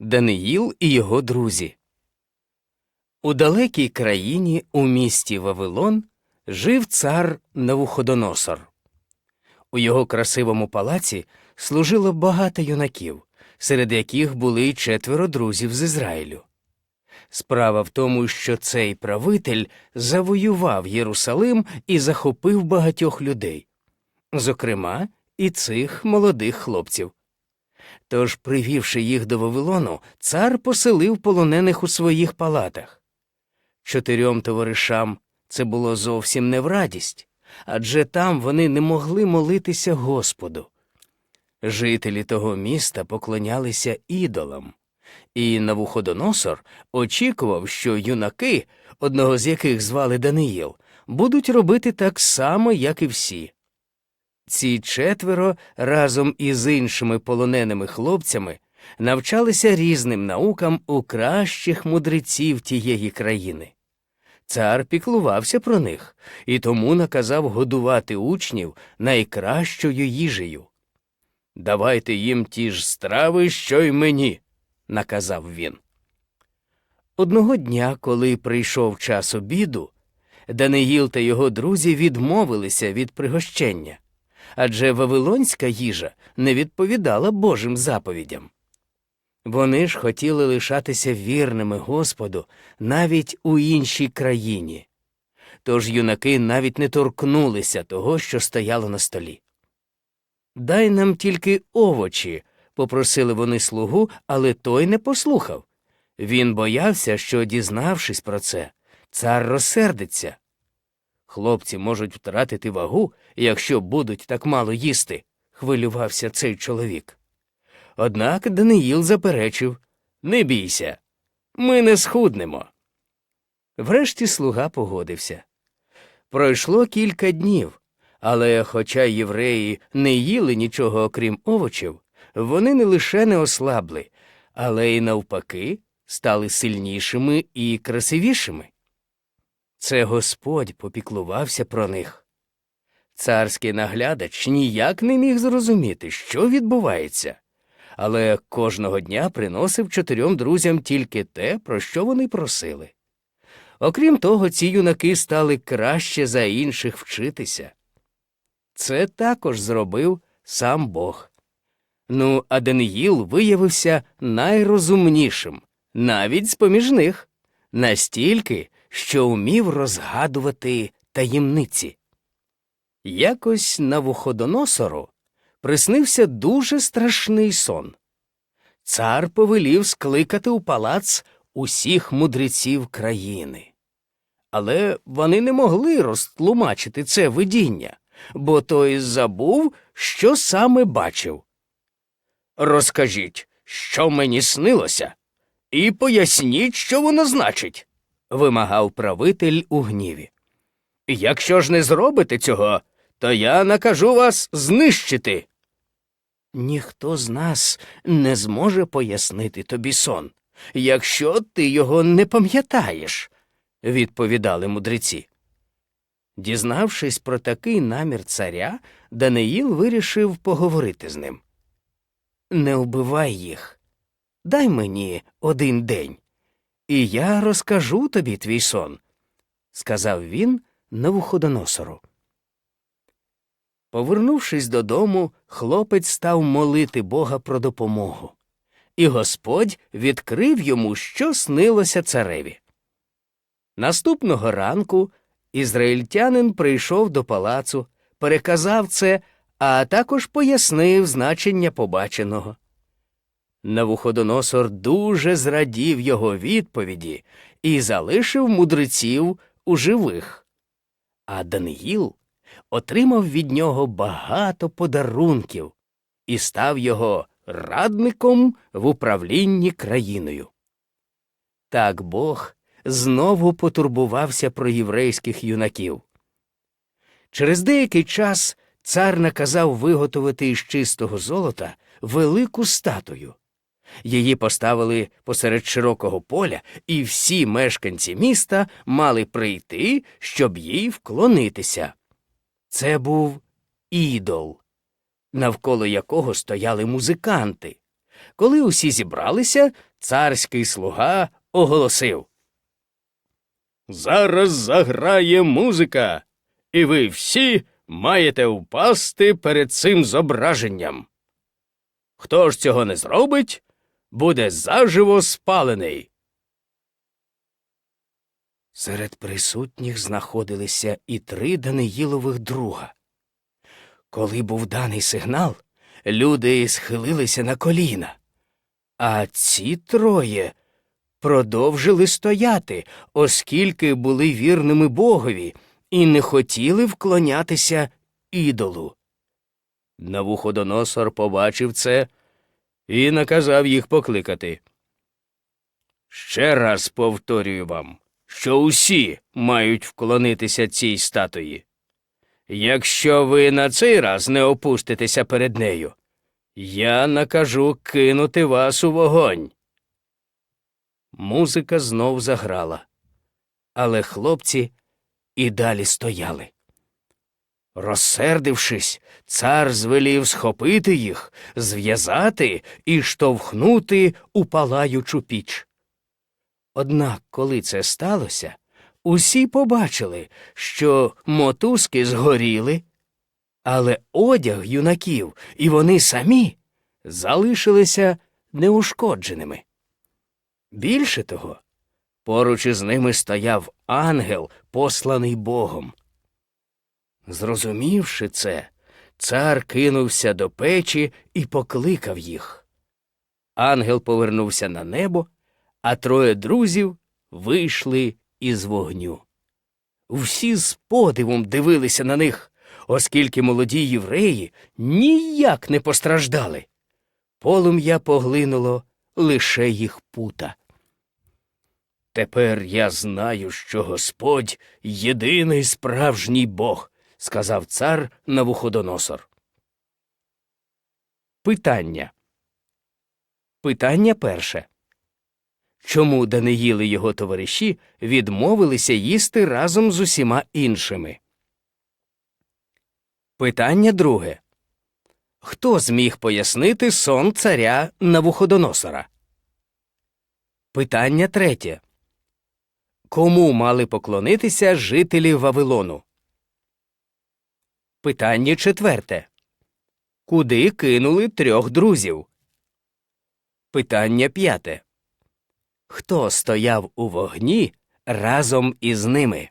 Даниїл і його друзі. У далекій країні у місті Вавилон жив цар Навуходоносор. У його красивому палаці служило багато юнаків, серед яких були й четверо друзів з Ізраїлю. Справа в тому, що цей правитель завоював Єрусалим і захопив багатьох людей, зокрема, і цих молодих хлопців. Тож, привівши їх до Вавилону, цар поселив полонених у своїх палатах. Чотирьом товаришам це було зовсім не в радість, адже там вони не могли молитися Господу. Жителі того міста поклонялися ідолам, і Навуходоносор очікував, що юнаки, одного з яких звали Даниїл, будуть робити так само, як і всі. Ці четверо разом із іншими полоненими хлопцями навчалися різним наукам у кращих мудреців тієї країни. Цар піклувався про них і тому наказав годувати учнів найкращою їжею. Давайте їм ті ж страви, що й мені, наказав він. Одного дня, коли прийшов час обіду, Даниїл та його друзі відмовилися від пригощення адже вавилонська їжа не відповідала Божим заповідям. Вони ж хотіли лишатися вірними Господу навіть у іншій країні. Тож юнаки навіть не торкнулися того, що стояло на столі. Дай нам тільки овочі, попросили вони слугу, але той не послухав. Він боявся, що, дізнавшись про це, цар розсердиться. Хлопці можуть втратити вагу, якщо будуть так мало їсти, хвилювався цей чоловік. Однак Даниїл заперечив Не бійся, ми не схуднемо. Врешті слуга погодився. Пройшло кілька днів, але, хоча євреї не їли нічого окрім овочів, вони не лише не ослабли, але й навпаки стали сильнішими і красивішими. Це Господь попіклувався про них. Царський наглядач ніяк не міг зрозуміти, що відбувається, але кожного дня приносив чотирьом друзям тільки те, про що вони просили. Окрім того, ці юнаки стали краще за інших вчитися. Це також зробив сам Бог. Ну, а Даниїл виявився найрозумнішим, навіть з поміж них, настільки, що умів розгадувати таємниці. Якось на вуходоносору приснився дуже страшний сон. Цар повелів скликати у палац усіх мудреців країни. Але вони не могли розтлумачити це видіння, бо той забув, що саме бачив. Розкажіть, що мені снилося, і поясніть, що воно значить вимагав правитель у гніві. Якщо ж не зробите цього, то я накажу вас знищити. Ніхто з нас не зможе пояснити тобі сон, якщо ти його не пам'ятаєш, відповідали мудреці. Дізнавшись про такий намір царя, Даниїл вирішив поговорити з ним. Не вбивай їх, дай мені один день і я розкажу тобі твій сон, сказав він Навуходоносору. Повернувшись додому, хлопець став молити Бога про допомогу, і Господь відкрив йому, що снилося цареві. Наступного ранку ізраїльтянин прийшов до палацу, переказав це, а також пояснив значення побаченого. Навуходоносор дуже зрадів його відповіді і залишив мудреців у живих. А Даниїл отримав від нього багато подарунків і став його радником в управлінні країною. Так Бог знову потурбувався про єврейських юнаків. Через деякий час цар наказав виготовити із чистого золота велику статую. Її поставили посеред широкого поля, і всі мешканці міста мали прийти, щоб їй вклонитися. Це був ідол, навколо якого стояли музиканти. Коли усі зібралися, царський слуга оголосив. Зараз заграє музика, і ви всі маєте впасти перед цим зображенням. Хто ж цього не зробить, буде заживо спалений. Серед присутніх знаходилися і три Даниїлових друга. Коли був даний сигнал, люди схилилися на коліна, а ці троє продовжили стояти, оскільки були вірними Богові і не хотіли вклонятися ідолу. Навуходоносор побачив це і наказав їх покликати. Ще раз повторюю вам, що усі мають вклонитися цій статуї. Якщо ви на цей раз не опуститеся перед нею, я накажу кинути вас у вогонь. Музика знов заграла, але хлопці і далі стояли. Розсердившись, цар звелів схопити їх, зв'язати і штовхнути у палаючу піч. Однак, коли це сталося, усі побачили, що мотузки згоріли, але одяг юнаків і вони самі залишилися неушкодженими. Більше того, поруч із ними стояв ангел, посланий Богом. Зрозумівши це, цар кинувся до печі і покликав їх. Ангел повернувся на небо, а троє друзів вийшли із вогню. Всі з подивом дивилися на них, оскільки молоді євреї ніяк не постраждали. Полум'я поглинуло лише їх пута. Тепер я знаю, що Господь єдиний справжній Бог, сказав цар Навуходоносор. Питання. Питання перше. Чому Даниїл і його товариші відмовилися їсти разом з усіма іншими? Питання друге. Хто зміг пояснити сон царя Навуходоносора? Питання третє. Кому мали поклонитися жителі Вавилону? Питання четверте. Куди кинули трьох друзів? Питання п'яте. Хто стояв у вогні разом із ними?